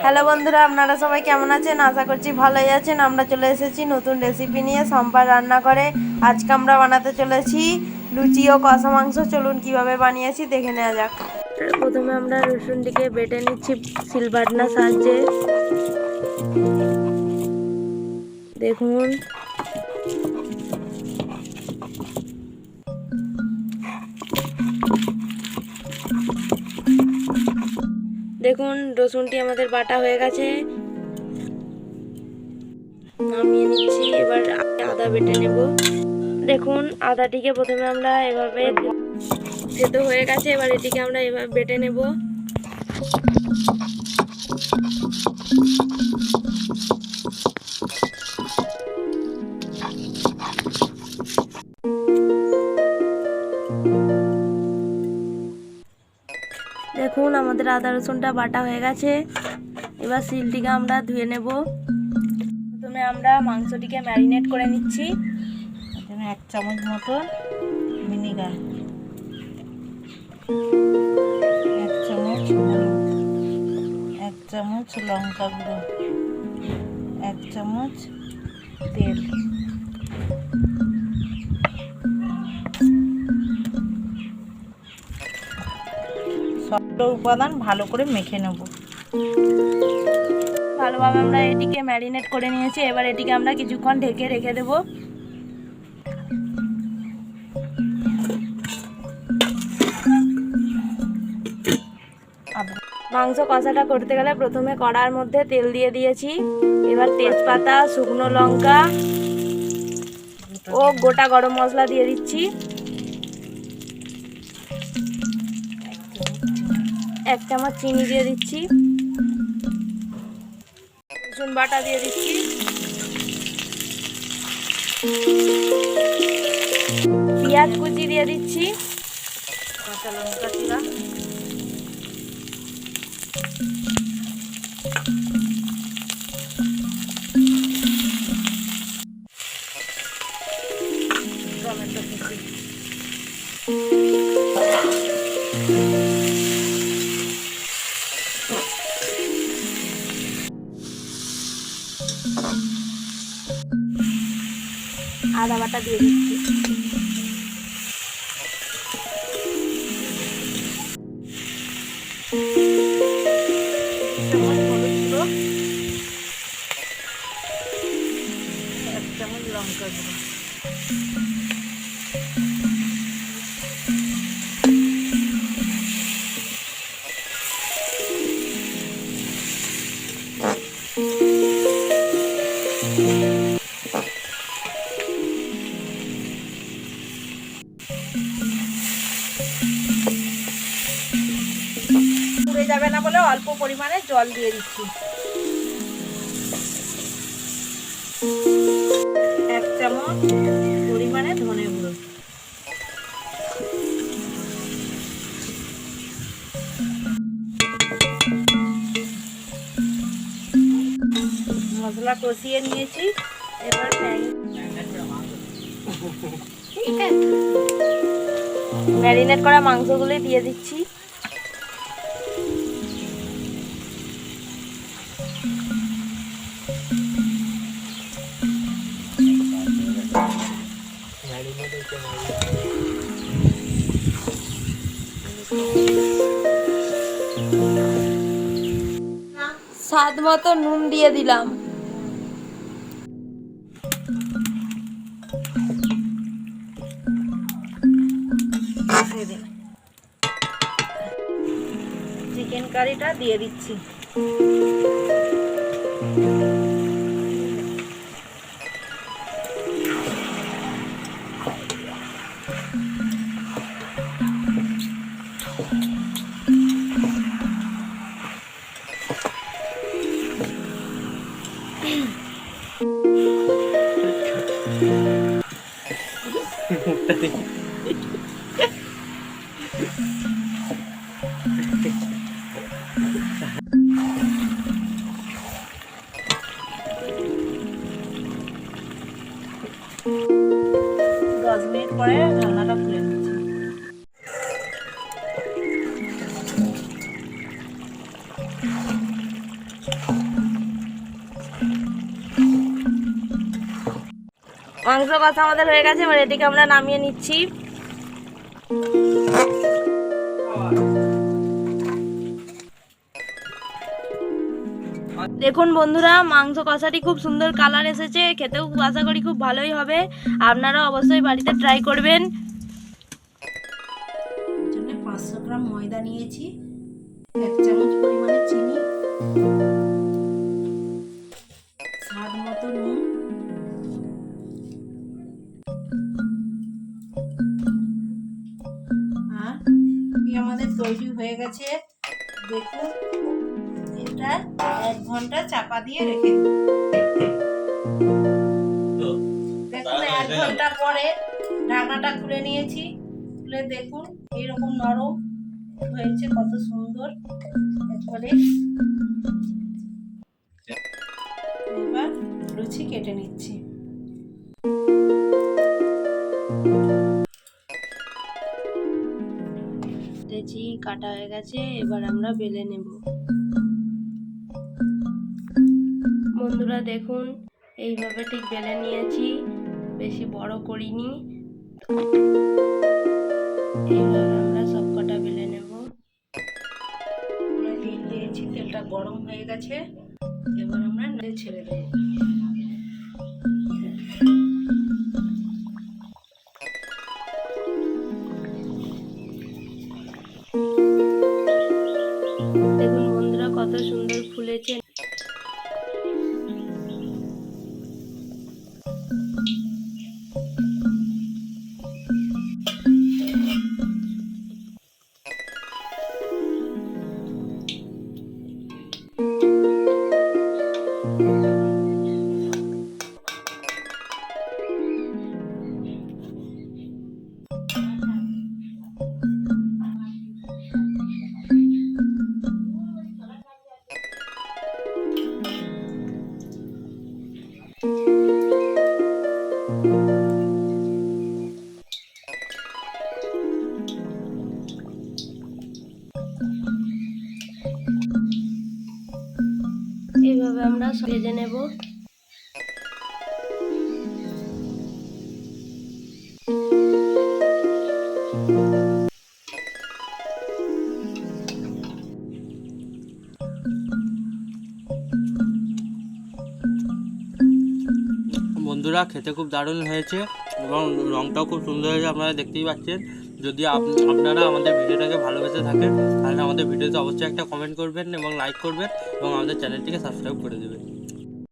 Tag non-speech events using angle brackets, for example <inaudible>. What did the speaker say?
Hello বন্ধুরা, আপনারা সবাই কেমন আছেন? আশা করছি ভালোই আছেন। আমরা চলে এসেছি নতুন রেসিপি নিয়ে সম্পার রান্না করে আজকে আমরা বানাতে চলেছি লুচি ও কষা মাংস। চলুন কীভাবে বানিয়েছি দেখে নেওয়া যাক। প্রথমে আমরা রসুনটিকে বেটে নিচ্ছি সিলবাটনার সাহায্যে। দেখুন দেখুন, রসুনটি আমাদের বাটা হয়ে গেছে। নামিয়ে নিচ্ছি, এবার আদা বেটে নেব। দেখুন, আদাটিকে প্রথমে আমরা এভাবে সেদ্ধ হয়ে গেছে, এবার এটিকে আমরা এভাবে বেটে নেব। আমাদের আদা রসুনটা বাটা হয়ে গেছে। এবার সিলটিকে আমরা ধুয়ে নেব। প্রথমে আমরা মাংসটিকে ম্যারিনেট করে নিচ্ছি। এখানে এক চামচ মতন ভিনিগার। এক চামচ এক চামচ লঙ্কা গুঁড়ো। এক চামচ তেল। সবগুলো উপাদান ভালো করে মেখে নেব। ভালোভাবে আমরা এটিকে ম্যারিনেট করে নিয়েছি। এবার এটিকে আমরা কিছুক্ষণ ঢেকে রেখে দেব। মাংস কষাটা করতে গেলে প্রথমে কড়ার মধ্যে তেল দিয়ে দিয়েছি। এবার তেজপাতা, শুকনো লঙ্কা ও গোটা গরম মশলা দিয়ে দিচ্ছি। এক চামচ চিনি দিয়ে দিচ্ছি। রসুন বাটা দিয়ে দিচ্ছি। পেঁয়াজ কুচি দিয়ে দিচ্ছি। কাঁচা লঙ্কা আদা বাটা দিয়ে দিচ্ছি। এক চামচ লঙ্কা গুঁড়ো। পুড়ে যাবে না বলে অল্প পরিমাণে জল দিয়ে দিচ্ছি। এক চামচ পরিমাণে ধনে গুঁড়ো। মশলা কষিয়ে নিয়েছি। এবার ম্যারিনেট করা মাংসগুলি দিয়ে দিচ্ছি। স্বাদ মতো নুন দিয়ে দিলাম। চিকেন কারিটা দিয়ে দিচ্ছি। <laughs> দশ মিনিট পরে খুলে নিচ্ছি। মাংস কথা আমাদের হয়ে গেছে, এবার এটিকে আমরা নামিয়ে নিচ্ছি। দেখুন বন্ধুরা, মাংস কষাটি খুব সুন্দর কালার এসেছে, খেতেও আশা করি খুব ভালোই হবে। আপনারা অবশ্যই বাড়িতে ট্রাই করবেন। পাঁচশো গ্রাম ময়দা নিয়েছি, এক চামচ পরিমাণে চিনি, স্বাদ মতো নুন, আর আমাদের তৈরি হয়ে গেছে। দেখুন, এটা এক ঘণ্টা চাপা দিয়ে রেখে। দেখুন এক ঘণ্টা পরে ঢাকনাটা খুলে নিয়েছি। খুলে দেখুন এইরকম নরম হয়েছে কত সুন্দর। একবারে এবার লুচি কেটে নিচ্ছি। কাটা হয়ে গেছে এবার আমরা বেলে নেব। বন্ধুরা দেখুন, এইভাবে ঠিক বেলে নিয়েছি, বেশি বড় করিনি। এইভাবে আমরা সব কটা বেলে নেব। দিয়েছি, তেলটা গরম হয়ে গেছে। এবার আমরা ছেড়ে দেবো। এইভাবে আমরা ভেজে নেব। বন্ধুরা, খেতে খুব দারুণ হয়েছে এবং রংটাও খুব সুন্দর হয়েছে, আপনারা দেখতেই পাচ্ছেন। যদি আপ- আপনারা আমাদের ভিডিওটাকে ভালোবেসে থাকেন, তাহলে আমাদের ভিডিওতে অবশ্যই একটা কমেন্ট করবেন এবং লাইক করবেন এবং আমাদের চ্যানেলটিকে সাবস্ক্রাইব করে দেবেন।